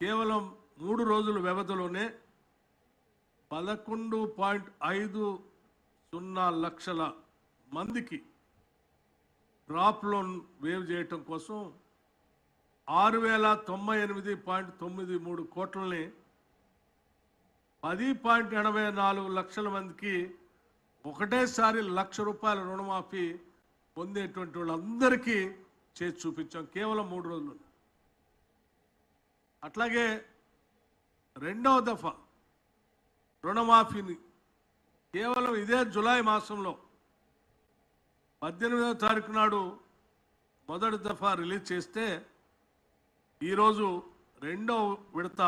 కేవలం మూడు రోజుల వ్యవధిలోనే పదకొండు పాయింట్ ఐదు సున్నా లక్షల మందికి డ్రాప్ లోన్ వేవ్ చేయటం కోసం ఆరు వేల తొంభై ఎనిమిది పాయింట్ తొమ్మిది మూడు కోట్లని పది పాయింట్ ఎనభై నాలుగు లక్షల మందికి ఒకటేసారి లక్ష రూపాయల రుణమాఫీ పొందేటువంటి వాళ్ళందరికీ చేసి చూపించాం కేవలం మూడు రోజులు అట్లాగే రెండవ దఫా రుణమాఫీని కేవలం ఇదే జులై మాసంలో పద్దెనిమిదవ తారీఖు నాడు మొదటి దఫా రిలీజ్ చేస్తే ఈరోజు రెండో విడత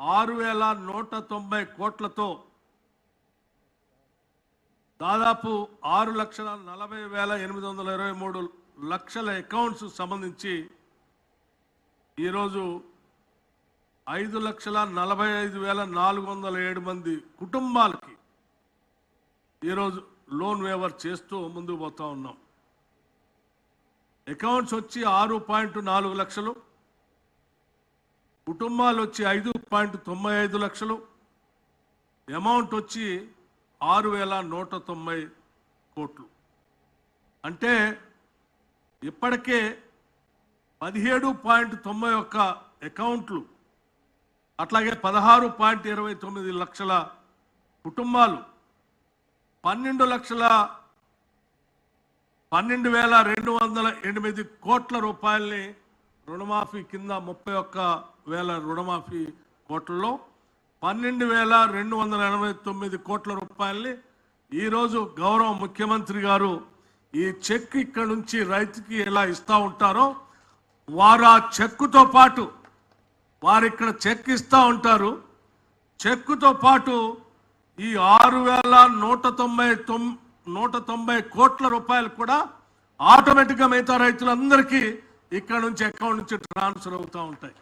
ఆరు వేల నూట తొంభై కోట్లతో దాదాపు ఆరు లక్షల నలభై వేల ఎనిమిది వందల ఇరవై మూడు లక్షల అకౌంట్స్ సంబంధించి ఈరోజు ఐదు లక్షల నలభై ఐదు వేల నాలుగు వందల ఏడు మంది కుటుంబాలకి ఈరోజు లోన్ వేవర్ చేస్తూ ముందుకు పోతా ఉన్నాం. అకౌంట్స్ వచ్చి ఆరు పాయింట్ నాలుగు లక్షలు కుటుంబాలు వచ్చి ఐదు పాయింట్ తొంభై ఐదు లక్షలు అమౌంట్ వచ్చి ఆరు వేల నూట తొంభై కోట్లు. అంటే ఇప్పటికే పదిహేడు పాయింట్ తొంభై ఒక్క అకౌంట్లు అట్లాగే పదహారు పాయింట్ ఇరవై తొమ్మిది లక్షల కుటుంబాలు పన్నెండు లక్షల పన్నెండు వేల రెండు వందల ఎనిమిది కోట్ల రూపాయల్ని రుణమాఫీ కింద ముప్పై ఒక్క వేల రుణమాఫీ కోట్లలో పన్నెండు వేల రెండు వందల ఎనభై తొమ్మిది కోట్ల రూపాయల్ని ఈరోజు గౌరవ ముఖ్యమంత్రి గారు ఈ చెక్ ఇక్కడ నుంచి రైతుకి ఎలా ఇస్తూ ఉంటారో వారు ఆ చెక్కుతో పాటు వారు ఇక్కడ చెక్ ఇస్తూ ఉంటారు. చెక్కుతో పాటు ఈ ఆరు వేల నూట తొంభై తొమ్ నూట తొంభై కోట్ల రూపాయలు కూడా ఆటోమేటిక్గా మిగతా రైతులందరికీ ఇక్కడ నుంచి అకౌంట్ నుంచి ట్రాన్స్ఫర్ అవుతూ ఉంటాయి.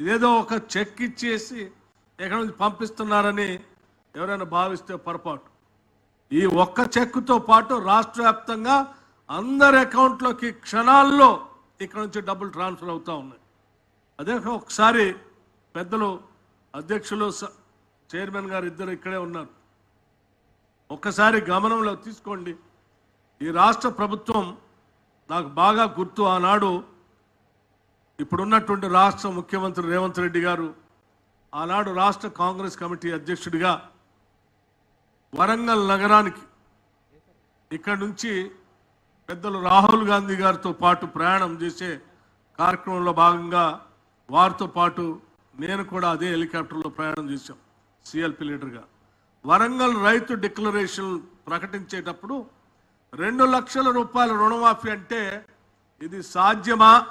ఇదేదో ఒక చెక్ ఇచ్చేసి ఇక్కడ నుంచి పంపిస్తున్నారని ఎవరైనా భావిస్తే పొరపాటు. ఈ ఒక్క చెక్కుతో పాటు రాష్ట్ర వ్యాప్తంగా అందరి అకౌంట్లోకి క్షణాల్లో ఇక్కడ నుంచి డబ్బులు ట్రాన్స్ఫర్ అవుతూ ఉన్నాయి. అదే ఒకసారి పెద్దలు అధ్యక్షులు స- చైర్మన్ గారు ఇద్దరు ఇక్కడే ఉన్నారు. ఒక్కసారి గమనంలో తీసుకోండి. ఈ రాష్ట్ర ప్రభుత్వం నాకు బాగా గుర్తు. ఆనాడు ఇప్పుడున్నటువంటి రాష్ట్ర ముఖ్యమంత్రి రేవంత్ రెడ్డి గారు ఆనాడు రాష్ట్ర కాంగ్రెస్ కమిటీ అధ్యక్షుడిగా వరంగల్ నగరానికి ఇక్కడ నుంచి పెద్దలు రాహుల్ గాంధీ గారితో పాటు ప్రయాణం చేసే కార్యక్రమంలో భాగంగా వారితో పాటు నేను కూడా అదే హెలికాప్టర్లో ప్రయాణం చేశాం సిఎల్పి లీడర్గా. వరంగల్ రైతు డిక్లరేషన్ ప్రకటించేటప్పుడు రెండు లక్షల రూపాయల రుణమాఫీ అంటే ఇది సాధ్యమా?